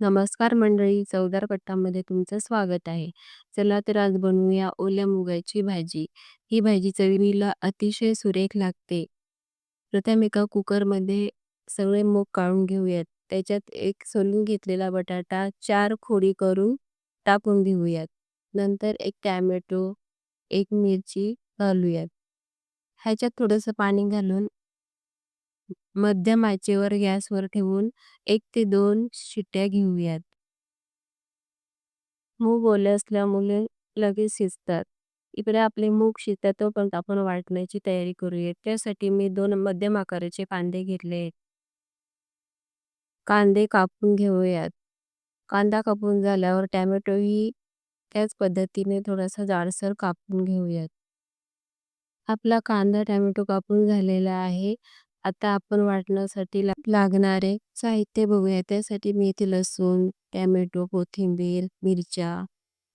नमस्कार मंडळी, चवदार कट्टामध्ये तुमचं स्वागत आहे. चला तर आज बनवूया ओल्या मुगाची भाजी. ही भाजी चवीला अतिशय सुरेख लागते. प्रथम एका कुकरमध्ये सगळे मूग काढून घेऊयात. त्याच्यात एक सोलून घेतलेला बटाटा चार खोडी करून टाकून घेऊयात. नंतर एक टॅमॅटो, एक मिरची घालूयात. ह्याच्यात थोडंसं पाणी घालून मध्यम आचेवर गॅसवर ठेवून एक ते दोन शिट्ट्या घेऊयात. मूग ओले असल्यामुळे लगेच शिजतात. इकडे आपले मूग शिजतात तोपर्यंत आपण वाटण्याची तयारी करूयात त्यासाठी मी दोन मध्यम आकाराचे कांदे घेतले. आहेत कांदे कापून घेऊयात. कांदा कापून झाल्यावर टॅमॅटो ही त्याच पद्धतीने थोडासा जाडसर कापून घेऊयात. आपला कांदा टॅमॅटो कापून झालेला आहे. आता आपण वाटण्यासाठी लागणारे साहित्य बघूया. त्यासाठी मी इथे लसूण, टोमॅटो कोथिंबीर, मिरच्या,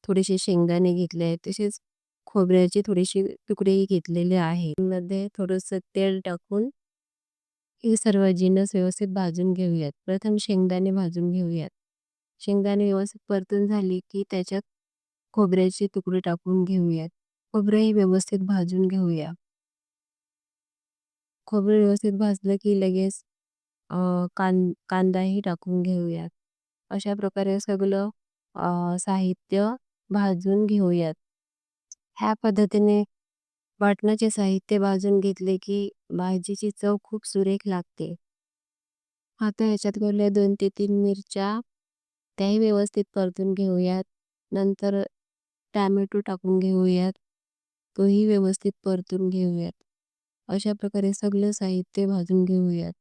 थोडेसे शेंगदाणे घेतले आहेत. तसेच खोबऱ्याचे थोडेसे तुकडे घेतलेले आहेत. मध्ये थोडंसं तेल टाकून हे सर्व जिन्नस व्यवस्थित भाजून घेऊयात. प्रथम शेंगदाणे भाजून घेऊयात. शेंगदाणे व्यवस्थित परतून झाले की त्याच्यात खोबऱ्याचे तुकडे टाकून घेऊयात. खोबरेही व्यवस्थित भाजून घेऊया. खोबरे व्यवस्थित भाजलं की लगेच कांदाही टाकून घेऊयात. अशा प्रकारे सगळं साहित्य भाजून घेऊयात. ह्या पद्धतीने वाटणाचे साहित्य भाजून घेतले की भाजीची चव खूप सुरेख लागते. आता ह्याच्यात घालूया दोन ते तीन मिरच्या त्याही व्यवस्थित परतून घेऊयात. नंतर टोमॅटो टाकून घेऊयात. तोही व्यवस्थित परतून घेऊयात. अशा प्रकारे सगळं साहित्य भाजून घेऊयात.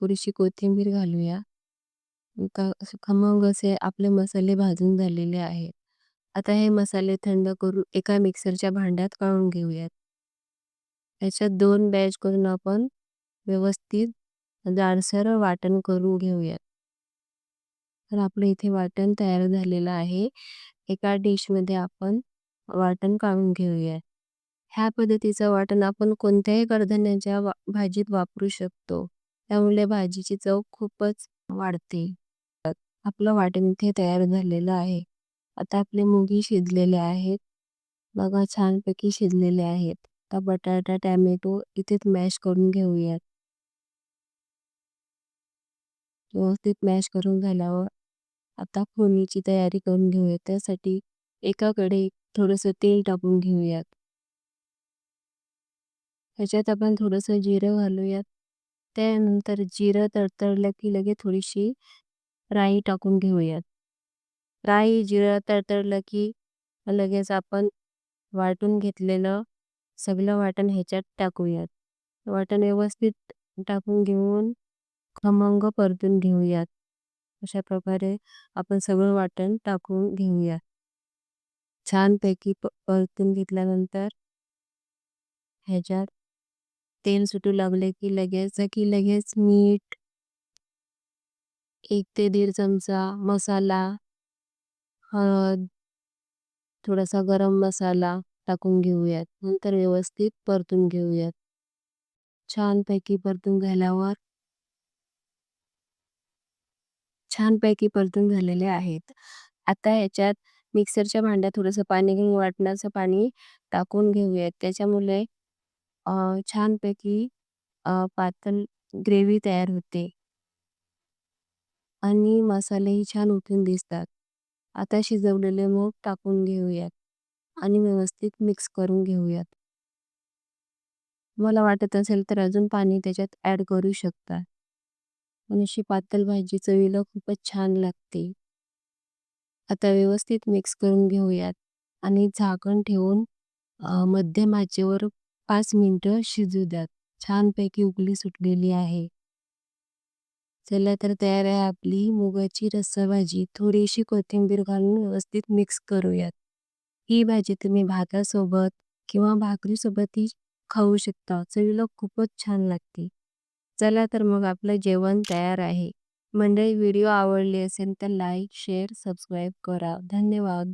थोडीशी कोथिंबीर घालूया. मग असे आपले मसाले भाजून झालेले आहेत. आता हे मसाले थंड करून एका मिक्सरच्या भांड्यात काढून घेऊयात. त्याच्यात दोन बॅच करून आपण व्यवस्थित जाडसर वाटण करून घेऊयात. तर आपलं इथे वाटण तयार झालेलं आहे. एका डिशमध्ये आपण वाटण काढून घेऊयात. ह्या पद्धतीचं वाटण आपण कोणत्याही कडधान्याच्या भाजीत वापरू शकतो. त्यामुळे भाजीची चव खूपच वाढते. आपलं वाटण इथे तयार झालेलं आहे. आता आपले मुगी शिजलेले आहेत. बघा छानपैकी शिजलेले आहेत. आता बटाटा टॅमॅटो इथेच मॅश करून घेऊयात. व्यवस्थित मॅश करून झाल्यावर आता फोडणीची तयारी करून घेऊयात. त्यासाठी एका कढईत थोडंसं तेल टाकून घेऊयात. ह्याच्यात आपण थोडंसं जिरं घालूयात. त्यानंतर जिरं तडतडलं की लगेच थोडीशी राई टाकून घेऊयात. राई जिरं तडतडलं की लगेच आपण वाटून घेतलेलं सगळं वाटण ह्याच्यात टाकूयात. वाटण व्यवस्थित टाकून घेऊन खमंग परतून घेऊयात. अशा प्रकारे आपण सगळं वाटण टाकून घेऊयात. छानपैकी परतून घेतल्यानंतर ह्याच्यात तेल सुटू लागले की लगेच की लगेच मीठ एक ते दीड चमचा मसाला हळद थोडासा गरम मसाला टाकून घेऊयात. नंतर व्यवस्थित परतून घेऊयात. छान पैकी परतून झाल्यावर छान पैकी परतून झालेले आहेत. आता याच्यात मिक्सरच्या भांड्यात थोडंसं पाणी घेऊन वाटणाचं पाणी टाकून घेऊयात. त्याच्यामुळे छान पैकी पातळ ग्रेव्ही तयार होते. आणि मसालेही छान उठून दिसतात. आता शिजवलेले मूग टाकून घेऊयात. आणि व्यवस्थित मिक्स करून घेऊयात. मला वाटत असेल तर अजून पाणी त्याच्यात ऍड करू शकता. पण अशी पातळ भाजी चवीला खूपच छान लागते. आता व्यवस्थित मिक्स करून घेऊयात. आणि झाकण ठेवून मध्यम आचेवर पाच मिनिटं शिजू द्यात. छानपैकी उकळी सुटलेली आहे. चला तर तयार आहे आपली मुगाची रस्सा भाजी. थोडीशी कोथिंबीर घालून व्यवस्थित मिक्स करूयात. ही भाजी तुम्ही भातासोबत किंवा भाकरीसोबतही खाऊ शकता. चवीला खूपच छान लागते. चला तर मग आपलं जेवण तयार आहे. मंडळी व्हिडिओ आवडले असेल तर लाईक, शेअर, सबस्क्राईब करा. धन्यवाद.